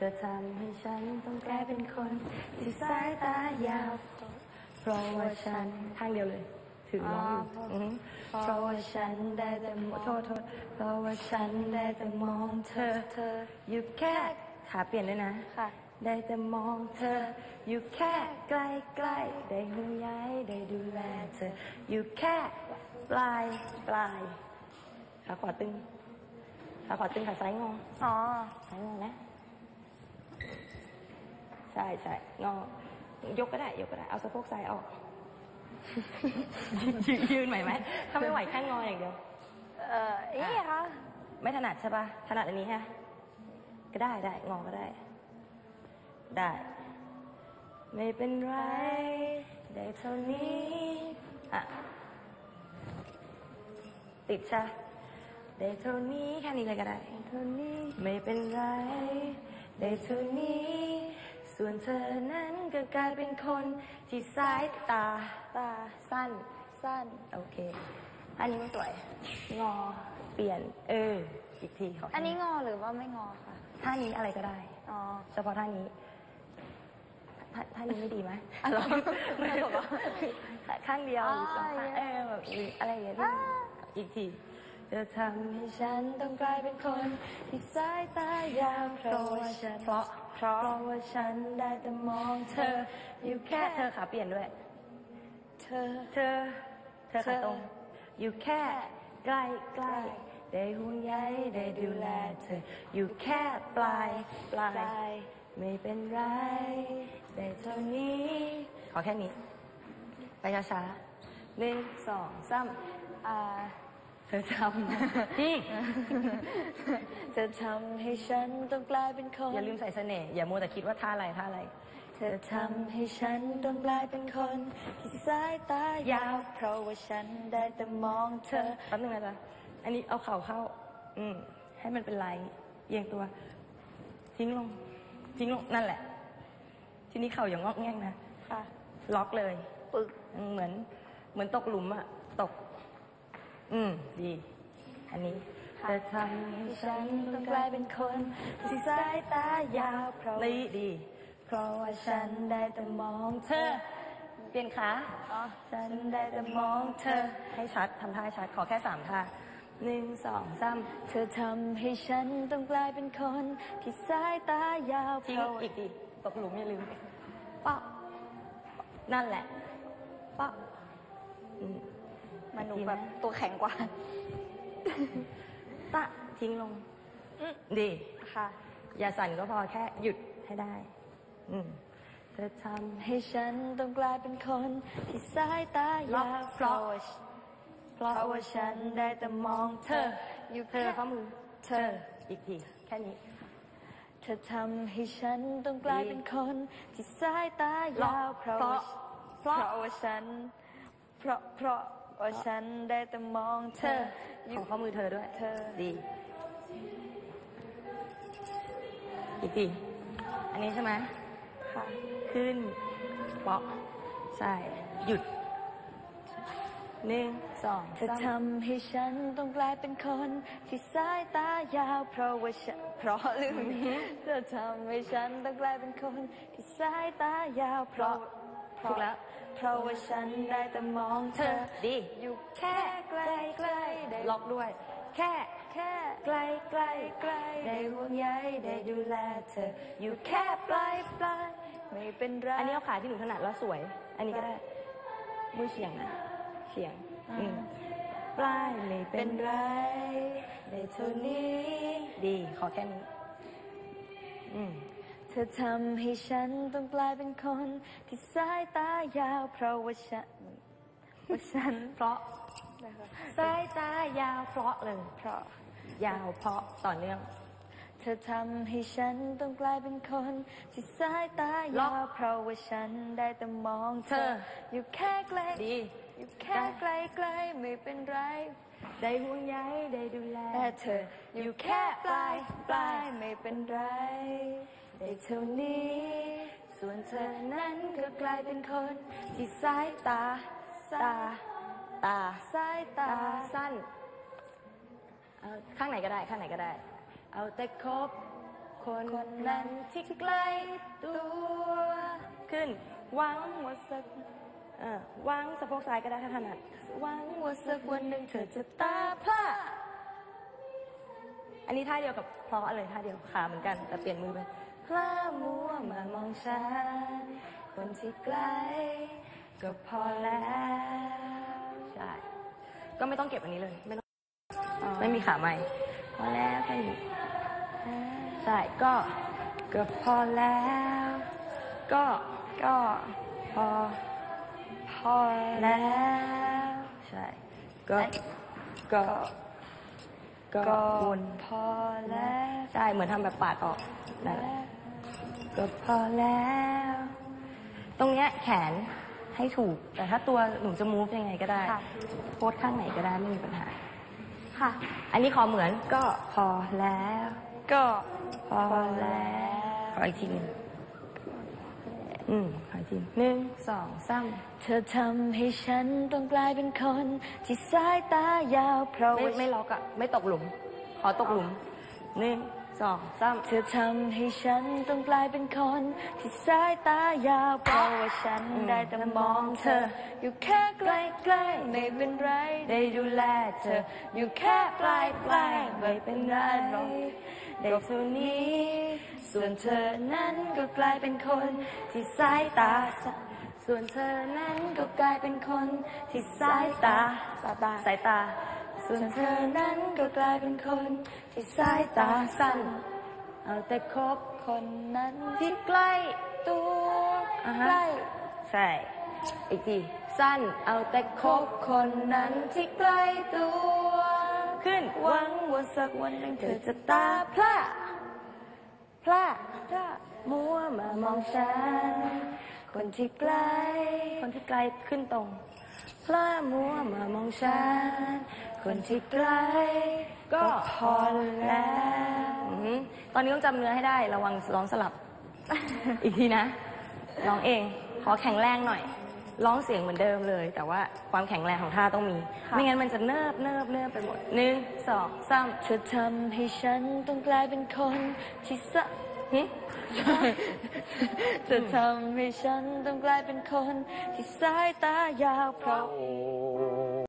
ธอทำให้ฉันต้องกลายเป็นคน ที่สายตายาว เพราะว่าฉันข้างเดียวเลยถือน้องอยู่อือหือเพราะว่าฉันได้แต่มองโทษโทษเพราะว่าฉันได้แต่มองเธอเธอ อยู่แค่ขาเปลี่ยนด้วยนะค่ะได้แต่มองเธอ อยู่แค่ใกล้ใกล้ๆได้ห่วงใยได้ดูแลเธอ อยู่แค่ปลายปลายขาขวาตึงขาขวาตึงขาซ้ายงออ๋อซ้ายงอนะ ใช่ใช่งอยกก็ได้ ยกก็ได้ เอาสะโพกซ้ายออก ยืนยืนไหวไหม ถ้าไม่ไหวแค่งออย่างเดียว เอ่อนี่ค่ะไม่ถนัดใช่ปะถนัดอันนี้ฮะ ก็ได้ได้ งอก็ได้ ได้ ไม่เป็นไร ได้เท่านี้อะติดใช่ปะได้เท่านี้แค่นี้เลยก็ได้เท่านี้ไม่เป็นไร ได้เท่านี้ ส่วนเธอนั้นก็กลายเป็นคนที่สายตาตาสั้น สั้น โอเค อันนี้ไม่สวย งอ เปลี่ยน เออ อีกทีขออันนี้งอหรือว่าไม่งอค่ะท่านี้อะไรก็ได้ อ๋อ เฉพาะท่านี้ ท่าท่านี้ไม่ดีไหมอ๋อเหรอไม่ได้บอกว่าข้างเดียวหรือสองข้างอ่าเออแบบหรืออะไรอย่างเงี้ยที่อ่าอีกที เธอทำให้ฉันต้องกลายเป็นคนที่สายตายาวเพราะว่าฉันเพราะเพราะว่าฉันได้แต่มองเธอ อยู่แค่เธอขาเปลี่ยนด้วย เธอเธอ เธอขาตรง อยู่แค่ใกล้ใกล้ได้ห่วงใยได้ดูแลเธอ อยู่แค่ปลายปลายไม่เป็นไรได้เท่านี้ ขอแค่นี้ ไปช้าๆหนึ่งสองสามอ่า เธอทำพี่เธอทำให้ฉันต้องกลายเป็นคน อย่าลืมใส่เสน่ห์อย่ามัวแต่คิดว่าท่าอะไรท่าอะไร เธอทำให้ฉันต้องกลายเป็นคนที่สายตายาว เพราะว่าฉันได้แต่มองเธเธออแป๊บนึงนะจ๊ะอันนี้เอาเข่าเข้า อืมให้มันเป็นไหลเอียงตัว ทิ้งลง ทิ้งลงนั่นแหละ ทีนี้เข่าอย่างงอกแง่งนะค่ะล็อกเลย ปึกเหมือน เหมือนตกหลุมอะตก อืมดี อันนี้ค่ะเธอทำให้ที่ฉัฉันนต้องกลายเป็นคนที่สายตายาวเพราะดีดี เพราะว่าฉันได้แต่มองเธอ เปลี่ยนขาอ๋อฉันได้แต่มองเธอ ให้ชัดทำท่าให้ชัด ขอแค่สามท่าหนึ่งสองสามเธอทำให้ฉันต้องกลายเป็นคนที่สายตายาวทิ้งเพราะอีกทีตกหลุมอย่าลืมป๊อกนั่นแหละป๊อกอืม มันหนูแบบตัวแข็งกว่า ตะทิ้งลงอืมดี ค่ะ อย่าสั่นก็พอแค่หยุดให้ได้ อืมเธอทให้ฉันต้องกลายเป็นคน ที่สายตายาวเพราะว่าำเพราะว่าฉันได้แต่มองเธอ อยู่เธอแค่ข้อมือเธอ อีกที แค่นี้ เธอทำให้ฉันต้องกลายเป็นคน ที่สายตายาวเพราะเพราะว่าเพราะว่าฉัน เพราะเพราะ ว่าฉันได้แต่มองเธออขยู่องข้อมือเธอด้วย เธอ ดี อีกทีอันนี้ใช่ไหมค่ะ ขึ้นเปาะใช่ หยุดหนึ่งสองเธอสามทำให้ฉันต้องกลายเป็นคน ที่สายตายาว เพราะว่าฉันเพราะลืมเธอทำให้ฉันต้องกลายเป็นคน ที่สายตายาวเพราะ ถูกแล้ว เพราะว่าฉันได้แต่มองเธอ ดี อยู่แค่ใกล้ใกล้ๆได้ล็อกด้วย แค่ แค่ใกล้ใกล้ใกล้ๆได้ได้ห่วงใยได้ดูแลเธอ อยู่แค่แค่ปปลาลายยปลายไม่เป็นไรอันนี้เอาขาที่หนูถนัดแล้วสวย อันนี้ก็ได้มือเฉียงนะเฉียงอืมปลายไม่เป็นไร ได้เท่านี้ ดี ขอแค่นี้ อืม เธอทำให้ฉันต้องกลายเป็นคน ที่สายตายาว เพราะว่าฉันว่าฉันเพราะสายตายาวเพราะเลยเพราะ ยาวเพราะต่อเนื่อง เธอทำให้ฉันต้องกลายเป็นคน ที่สายตาล็ยาอกวเพราะว่าฉันได้แต่มองเธเธอออยู่แค่ใกล้ดีอยู่แค่ใกล้ใกล้ๆไม่เป็นไรได้ห่วงใยได้ดูแลแต่เธออยู่แค่ปลายปลายไม่เป็นไร ได้เท่านี้ ส่วนเธอนั้นก็กลายเป็นคน ที่สายตา ตา ตาสายตาสั้น เอาข้างไหนก็ได้ข้างไหนก็ได้ เอาแต่คบคนนั้นที่ใกล้ตัว ขึ้นหวังว่าสักเออวังสะโพกซ้ายก็ได้ถ้าถนัดหวังว่าสักวันหนึ่งเธอจะตาพร่าอันนี้ท่าเดียวกับเพราะเลยท่าเดียวขาเหมือนกันแต่เปลี่ยนมือเป็ นพลามัวมามองฉันคนที่ใกล้ก็พอแล้วใช่ก็ไม่ต้องเก็บอันนี้เลยไม่ต้องไม่มีขาใหม่พอแล้วแค่นี้ใช่ก็ก็พอแล้ว ก็ก็พอพอแล้วใช่ก็ก็ก็วนพอแล้วใช่เหมือนทำแบบปาดออกนั่นแหละ ก็พอแล้ว ตรงเนี้ยแขนให้ถูก แต่ถ้าตัวหนูจะมูฟยังไงก็ได้ค่ะ โพสข้างไหนก็ได้ไม่มีปัญหา ค่ะ อันนี้ขอเหมือนก็พอแล้ว ก็พอแล้ว ขออีกทีหนึ่งอืมขออีกทีหนึ่งสองสามเธอทำให้ฉันต้องกลายเป็นคน ที่สายตายาวเพราะไม่ว่าไม่ล็อกอะไม่ตกหลุม ขอตกหลุมหนึ่ง สองสามเธอทำให้ฉันต้องกลายเป็นคน ที่สายตายาวเพราะว่าฉันได้แต่มองเธอ อยู่แค่ใกล้ๆไม่เป็นไร ได้ดูแลเธอ อยู่แค่ปลายปลายๆไม่เป็นไรได้เท่านี้ ส่วนเธอนั้นก็กลายเป็นคน ที่สายตาสั้นส่วนเธอนั้นก็กลายเป็นคน ที่สายตาสายตา สายตาส่วนเธอนั้นก็กลายเป็นคน ที่สายตาสั้น เอาแต่คบคนนั้นที่ใกล้ตัวอ่าใกฮะล้ใช่ อีกที สั้น เอาแต่คบคนนั้นที่ใกล้ตัวขึ้น หวังว่าสักวันหนึ่งเธอจะตาพร่าพร่าถ้ามัวมามองฉัน คนที่ใกล้ คนที่ไกลขึ้นตรง พร่ามัวมามองฉัน คนที่ใกล้ก็พอแล้วอือหือตอนนี้ต้องจำเนื้อให้ได้ระวังร้องสลับ อีกทีนะร้องเอง ขอแข็งแรงหน่อย ร้องเสียงเหมือนเดิมเลย แต่ว่าความแข็งแรงของท่าต้องมี ไม่งั้นมันจะเนิบเนิบเนิบไปหมดหนึ่งสองสามเธอทำให้ฉันต้องกลายเป็นคนที่สะหึเธอทำให้ฉันต้องกลายเป็นคนที่สายตายาวเพราะ โอ้